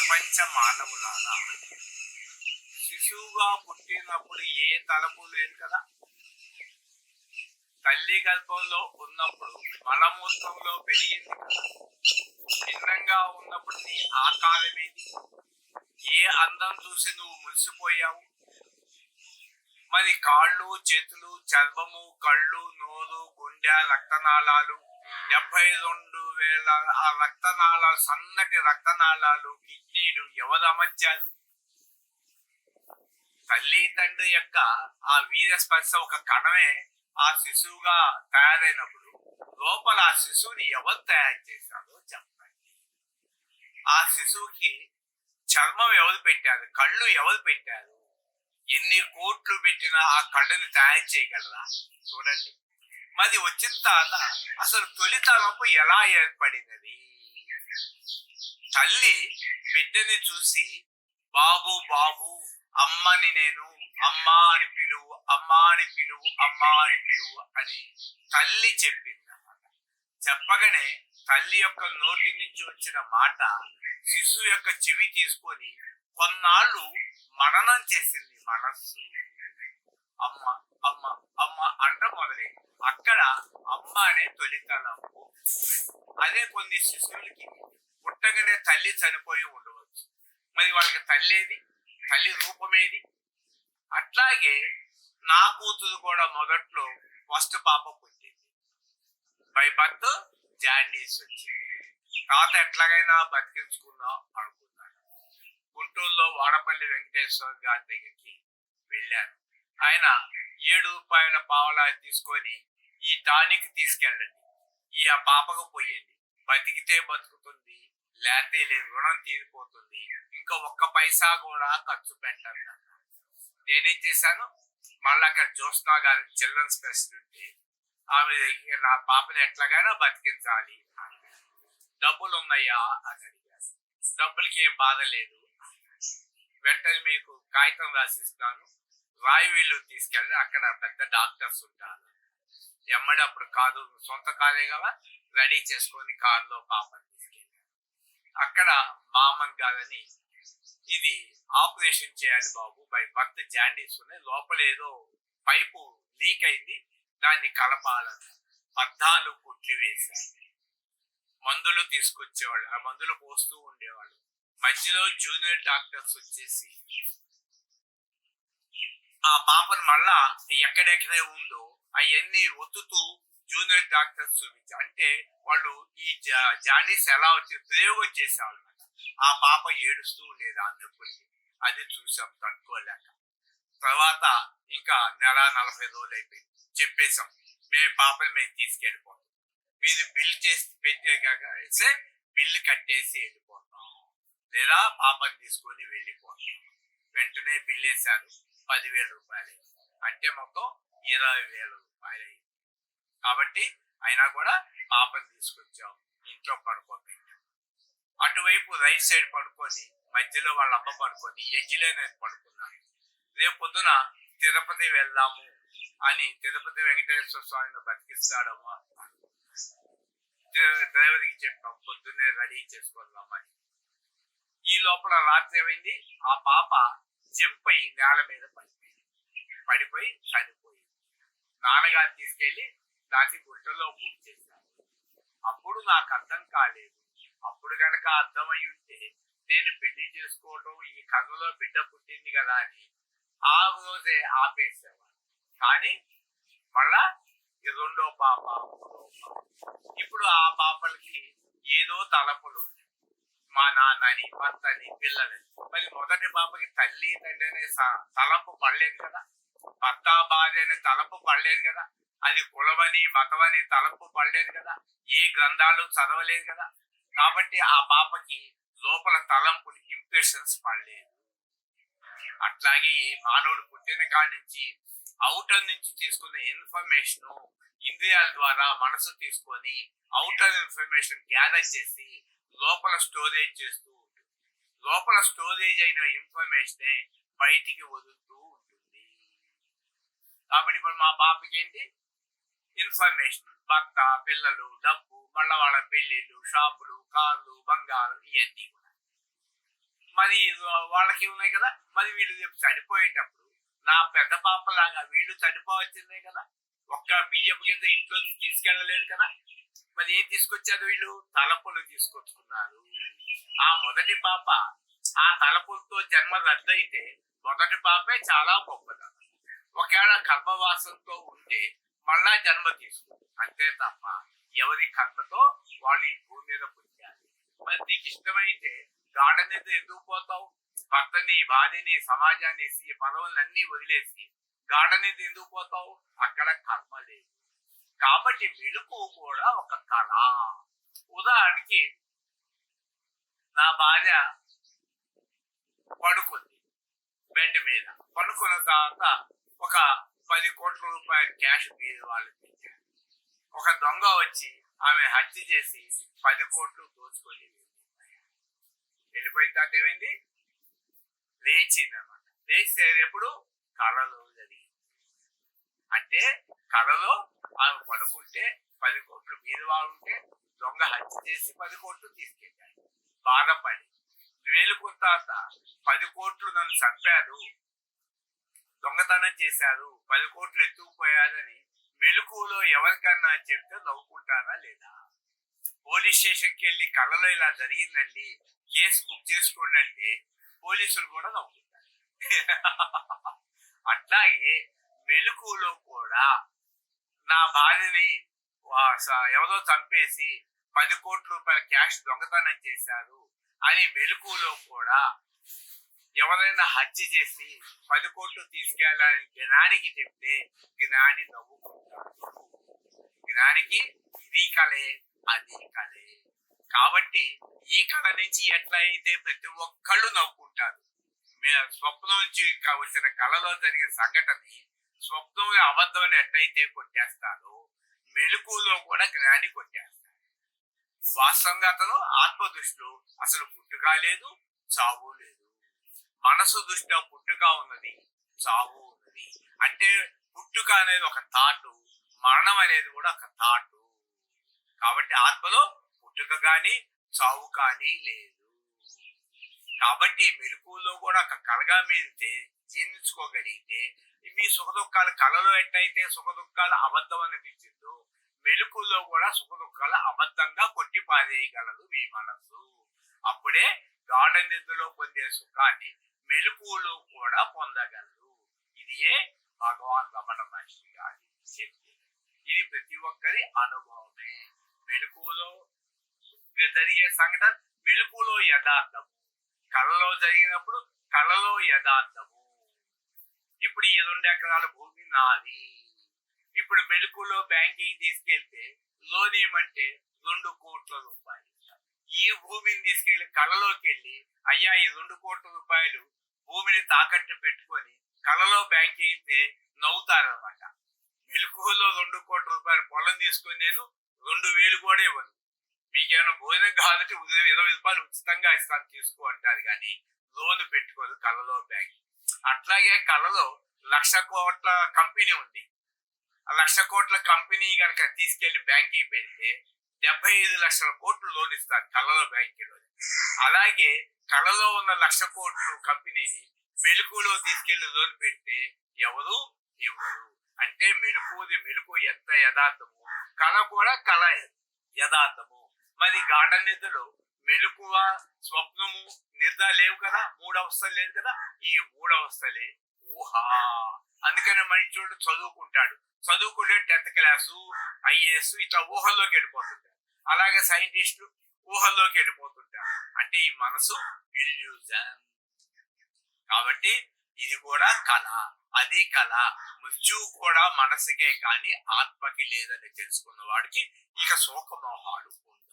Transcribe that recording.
ప్రపంచ మానవులారా శిశువుగా పుట్టినప్పుడు ఏ తలపు లేదు కదా. తల్లి గర్భంలో ఉన్నప్పుడు మలమూత్రంలో పెరిగింది కదా. భిన్నంగా ఉన్నప్పుడు నీ ఆకారం ఏది ఏ అందం చూసి నువ్వు మురిసిపోయావు? మరి కాళ్ళు చేతులు చర్మము కళ్ళు నోరు గుండె రక్తనాళాలు డెబ్బై రెండు వేల ఆ రక్తనాళాలు సన్నటి రక్తనాళాలు కిడ్నీలు ఎవరు అమర్చారు తల్లి తండ్రి యొక్క ఆ వీర స్పర్శ ఒక కణమే ఆ శిశువుగా తయారైనప్పుడు లోపల ఆ శిశువుని ఎవరు తయారు చేశారో చెప్పండి. ఆ శిశువుకి చర్మం ఎవరు పెట్టారు? కళ్ళు ఎవరు పెట్టారు? ఎన్ని కోట్లు పెట్టినా ఆ కళ్ళని తయారు చేయగలరా? చూడండి. మరి వచ్చిన తర్వాత అసలు తొలి తలంపు ఎలా ఏర్పడినది? తల్లి బిడ్డని చూసి బాబు బాబు అమ్మని నేను అమ్మా అని పిలువు అమ్మా అని పిలువు అమ్మా అని పిలువు అని తల్లి చెప్పింది చెప్పగానే తల్లి యొక్క నోటి నుంచి వచ్చిన మాట శిశువు యొక్క చెవి తీసుకొని కొన్నాళ్ళు మననం చేసింది మనస్సు. అమ్మ అమ్మ అమ్మ అంట మొదలై అక్కడ అమ్మ అనే తొలితలంపు అదే కొన్ని శిశువులకి పుట్టగానే తల్లి చనిపోయి ఉండవచ్చు. మరి వాళ్ళకి తల్లి ఏది? తల్లి రూపమేది అట్లాగే నా కూతురు కూడా మొదట్లో ఫస్ట్ పాప పుట్టింది. బై బర్త్ జాండీస్ వచ్చింది. తాత ఎట్లాగైనా బతికించుకుందాం అనుకున్నాను గుంటూరులో వాడపల్లి వెంకటేశ్వర గారి దగ్గరికి వెళ్ళాను. ఆయన ఏడు రూపాయల పావలా తీసుకొని ఈ టానిక్ తీసుకెళ్ళండి. ఈ ఆ పాపకు పోయండి. బతికితే బతుకుతుంది లేతే లేదు రుణం తీరిపోతుంది. ఇంకా ఒక్క పైసా కూడా ఖర్చు పెట్టద్దు నేనేం చేశాను? మళ్ళీ అక్కడ జ్యోత్స్నా గారి చిల్డ్రన్స్ ఫెస్ట్ ఉంటే ఆమె నా పాపని ఎట్లాగైనా బతికించాలి డబ్బులు ఉన్నాయా అని అడిగారు. డబ్బులకి ఏం బాధ లేదు వెంటనే మీకు కాగితం రాసిస్తాను. రాయివీళ్ళు తీసుకెళ్ళి అక్కడ పెద్ద డాక్టర్స్ ఉంటారు. ఎమ్మడి అప్పుడు కాదు సొంత కారే కదా రెడీ చేసుకొని కారులో పాపని తీసుకెళ్ళారు. అక్కడ మామన్ గారని ఇది ఆపరేషన్ చేయాలి బాబు బై భర్త జాండీస్ ఉన్నాయి లోపల ఏదో పైపు లీక్ అయింది దాన్ని కలపాలని పద్నాలుగు కుట్లు వేశారు. మందులు తీసుకొచ్చేవాళ్ళు ఆ మందులు పోస్తూ ఉండేవాళ్ళు. మధ్యలో జూనియర్ డాక్టర్స్ వచ్చేసి ఆ పాపను మళ్ళా ఎక్కడెక్కడ ఉందో అవన్నీ ఒత్తుతూ జూనియర్ డాక్టర్స్ చూపించి. అంటే వాళ్ళు ఈ జా- జాండీస్ ఎలా వచ్చి ప్రయోగం చేసేవాళ్ళు ఆ పాప ఏడుస్తూ ఉండేది ఆ నొప్పులకి. అది చూసాం తట్టుకోలేక. తర్వాత ఇంకా నెల నలభై రోజులు అయిపోయింది. చెప్పేశాం మేము పాపని మేము తీసుకెళ్ళిపోతాం. మీరు బిల్ చేసి పెట్టేసే బిల్లు కట్టేసి వెళ్ళిపోతాం. లేదా పాపని తీసుకొని వెళ్ళిపోతాం. వెంటనే బిల్ వేశారు. పదివేల రూపాయలు. అంటే మొత్తం ఇరవై వేల రూపాయలు. అయింది కాబట్టి అయినా కూడా పాపని తీసుకొచ్చాం. ఇంట్లో పడుకోబెట్టాం అటువైపు రైట్ సైడ్ పడుకొని మధ్యలో వాళ్ళ అమ్మ పడుకొని ఎడ్జిలో నేను పడుకున్నాను. రేపు పొద్దున తిరుపతి వెళ్దాము అని తిరుపతి వెంకటేశ్వర స్వామిని బతికిస్తాడమ్మా. డ్రైవర్కి చెప్పాం పొద్దున్నే రెడీ చేసుకుందామని. ఈ లోపల రాత్రి ఏమైంది? ఆ పాప జంప్ అయ్యి నేల మీద పడిపోయింది. పడిపోయి చనిపోయింది నాన్నగారు తీసుకెళ్ళి దాన్ని గుంటలో పూజ చేశారు. అప్పుడు నాకు అర్థం కాలేదు. అప్పుడు గనక అర్థమై ఉంటే నేను పెళ్ళి చేసుకోవటం ఈ కథలో బిడ్డ పుట్టింది కదా అని ఆ రోజే ఆపేసేవాడు కానీ మళ్ళా ఈ రెండో పాప మూడో పాప. ఇప్పుడు ఆ పాపలకి ఏదో తలపులు మా నాన్నని భర్తని పిల్లలని. మరి మొదటి పాపకి తల్లి తండ్రి అనే తలంపు పడలేదు కదా? భర్త భార్య అనే తలంపు పడలేదు కదా? అది కులమని మతమని తలంపు పడలేదు కదా? ఏ గ్రంథాలు చదవలేదు కదా? కాబట్టి ఆ పాపకి లోపల తలంపులు ఇంప్రెషన్స్ పడలేదు. అట్లాగే మానవుడు పుట్టిన కాడి నుంచి అవుటర్ నుంచి తీసుకున్న ఇన్ఫర్మేషన్ ఇంద్రియాల ద్వారా మనసు తీసుకొని అవుటర్ ఇన్ఫర్మేషన్ గ్యాదర్ చేసి లోపల స్టోరేజ్ చేస్తూ ఉంటుంది. లోపల స్టోరేజ్ అయిన ఇన్ఫర్మేషన్ బయటికి వదులుతూ ఉంటుంది. కాబట్టి ఇప్పుడు మా పాపకి ఏంటి? ఇన్ఫర్మేషన్. భర్త పిల్లలు డబ్బు మళ్ళా వాళ్ళ పెళ్ళిళ్ళు షాపులు కార్లు బంగారు ఇవన్నీ కూడా. మరి వాళ్ళకి ఉన్నాయి కదా? మరి వీళ్ళు రేపు చనిపోయేటప్పుడు నా పెద్ద పాపలాగా వీళ్ళు చనిపోవాల్సిందే కదా? ఒక్క బియ్యపు కింద ఇంట్లోకి తీసుకెళ్ళలేరు కదా? మరి ఏం తీసుకొచ్చారు వీళ్ళు? తలపులు తీసుకొచ్చుకున్నారు. ఆ మొదటి పాప ఆ తలపులతో జన్మ రద్దయితే మొదటి పాపే చాలా గొప్పది. ఒకవేళ కర్మవాసంతో ఉంటే మళ్ళా జన్మ తీసుకుంది. అంతే తప్ప ఎవరి కర్మతో వాళ్ళు ఈ భూమి మీద పుట్టారు. మరి నీకు ఇష్టమైతే గార్డెన్ మీద ఎందుకు పోతావు? భర్తని భార్యని సమాజాన్ని పదవులన్నీ వదిలేసి గార్డెన్ మీద ఎందుకు పోతావు? అక్కడ కర్మ లేదు. కాబట్టి మెలకు కూడా ఒక కళ. ఉదాహరణకి నా భార్య పడుకుంది బెడ్ మీద. పడుకున్న తర్వాత ఒక పది కోట్ల రూపాయల క్యాష్ మీద వాళ్ళకి ఒక దొంగ వచ్చి ఆమె హత్య చేసి పది కోట్లు దోచుకొని వెళ్ళిపోయిన తర్వాత ఏమైంది? లేచింది అనమాట లేచి ఎప్పుడు? కళలో జరిగింది. అంటే కళలో ఆమె పడుకుంటే పది కోట్లు మీద ఉంటే దొంగ హత్య చేసి పది కోట్లు తీసుకెళ్ళాడు. బాధపడి. వేలుకున్న తర్వాత పది కోట్లు నన్ను చంపారు. దొంగతనం చేశారు. పది కోట్లు ఎత్తుకుపోయారని మెలకువలో ఎవరికన్నా చెప్తే నవ్వుకుంటారా లేదా? పోలీస్ స్టేషన్కి వెళ్ళి కళ్ళలో ఇలా జరిగిందండి. కేసు బుక్ చేసుకోండి అంటే పోలీసులు కూడా నవ్వుకుంటారు. అట్లాగే మెలకువలో కూడా నా భార్యని వా- స- ఎవరో చంపేసి పది కోట్ల రూపాయల క్యాష్ దొంగతనం చేశారు అని మెలకువలో కూడా ఎవరైనా హత్య చేసి పది కోట్లు తీసుకెళ్ళాలని జ్ఞానికి చెప్తే జ్ఞాని నవ్వుకుంటాడు. జ్ఞానికి ఇది కలే అది కలే. కాబట్టి ఈ కళ నుంచి ఎట్లా అయితే ప్రతి ఒక్కళ్ళు నవ్వుకుంటారు. మే- స్వప్నం నుంచి వచ్చిన కళలో జరిగిన సంఘటనని స్వప్నం అబద్ధం ఎట్టయితే కొట్టేస్తాడో మెలకులో కూడా జ్ఞాని కొట్టేస్తాడు. వాస్తవంగా అతను ఆత్మ దృష్టిలో అసలు పుట్టుక లేదు చావు లేదు. మనసు దృష్టిలో పుట్టుక ఉన్నది చావు ఉన్నది. అంటే పుట్టుక అనేది ఒక తాటు మరణం అనేది కూడా ఒక తాటు కాబట్టి ఆత్మలో పుట్టుక కానీ చావు కానీ లేదు. కాబట్టి మెలకువలో కూడా ఒక కలగా మీరు జీర్ణించుకోగలిగితే మీ సుఖ దుఃఖాలు కళలో ఎట్టయితే సుఖ దుఃఖాలు అబద్ధం అనిపించిందో మెలుకుల్లో కూడా సుఖ దుఃఖాలు అబద్ధంగా కొట్టి పారేయగలదు మీ మనసు అప్పుడే గాఢ నిద్రలో పొందే సుఖాన్ని మెలకువలో కూడా పొందగలరు. ఇదియే భగవాన్ రమణ మహర్షి గారి శక్తి ఇది ప్రతి ఒక్కరి అనుభవమే. మెలుకులో జరిగే సంఘటన మెలుకులో యథార్థము. కళలో జరిగినప్పుడు కళలో యథార్థము. ఇప్పుడు ఈ రెండు ఎకరాల భూమి నాది. ఇప్పుడు మెలకులో బ్యాంకింగ్ తీసుకెళ్తే లోన్ ఇవ్వమంటే రెండు కోట్ల రూపాయలు. ఈ భూమిని తీసుకెళ్ళి కళలోకి వెళ్ళి అయ్యా ఈ రెండు కోట్ల రూపాయలు భూమిని తాకట్టు పెట్టుకొని కళలో బ్యాంక్ అయితే నవ్వుతారనమాట మెలకువలో రెండు కోట్ల రూపాయలు పొలం తీసుకొని నేను రెండు వేలు కూడా ఇవ్వను. మీకేమైనా భోజనం కావాలంటే ఉదయం ఇరవై రూపాయలు ఉచితంగా ఇస్తాను తీసుకో అంటారు కానీ లోన్ పెట్టుకోదు కళలో బ్యాంక్. అట్లాగే కళలో లక్ష కోట్ల కంపెనీ ఉంది. ఆ లక్ష కోట్ల కంపెనీ కనుక తీసుకెళ్ళి బ్యాంకింగ్ పెడితే డెబ్బై ఐదు లక్షల కోట్లు లోన్ ఇస్తారు కళలో బ్యాంకులో. అలాగే కళలో ఉన్న లక్ష కోట్లు కంపెనీని మెలకులో తీసుకెళ్ళి లోన్ పెడితే ఎవరు? ఇవ్వరు. అంటే మెలుకుది మెలుకు ఎంత యథార్థము కళ కూడా కళ యథార్థము. మరి గాఢ నిధులు మెలకువ స్వప్నము నిద్ర లేవు కదా మూడు అవస్థలు లేదు కదా ఈ మూడు అవస్థలే ఊహ! అందుకని మనిషి చూడు చదువుకుంటాడు. చదువుకుంటే టెన్త్ క్లాసు ఐఏఎస్ ఇట్లా ఊహల్లోకి వెళ్ళిపోతుంటారు అలాగే సైంటిస్టులు ఊహల్లోకి వెళ్ళిపోతుంటారు అంటే ఈ మనసు ఇల్యూజన్. కాబట్టి ఇది కూడా కళ. అది కళ. మృత్యువు కూడా మనసుకే కానీ ఆత్మకి లేదని తెలుసుకున్న వాడికి ఇక శోకమోహాలు ఉండవు.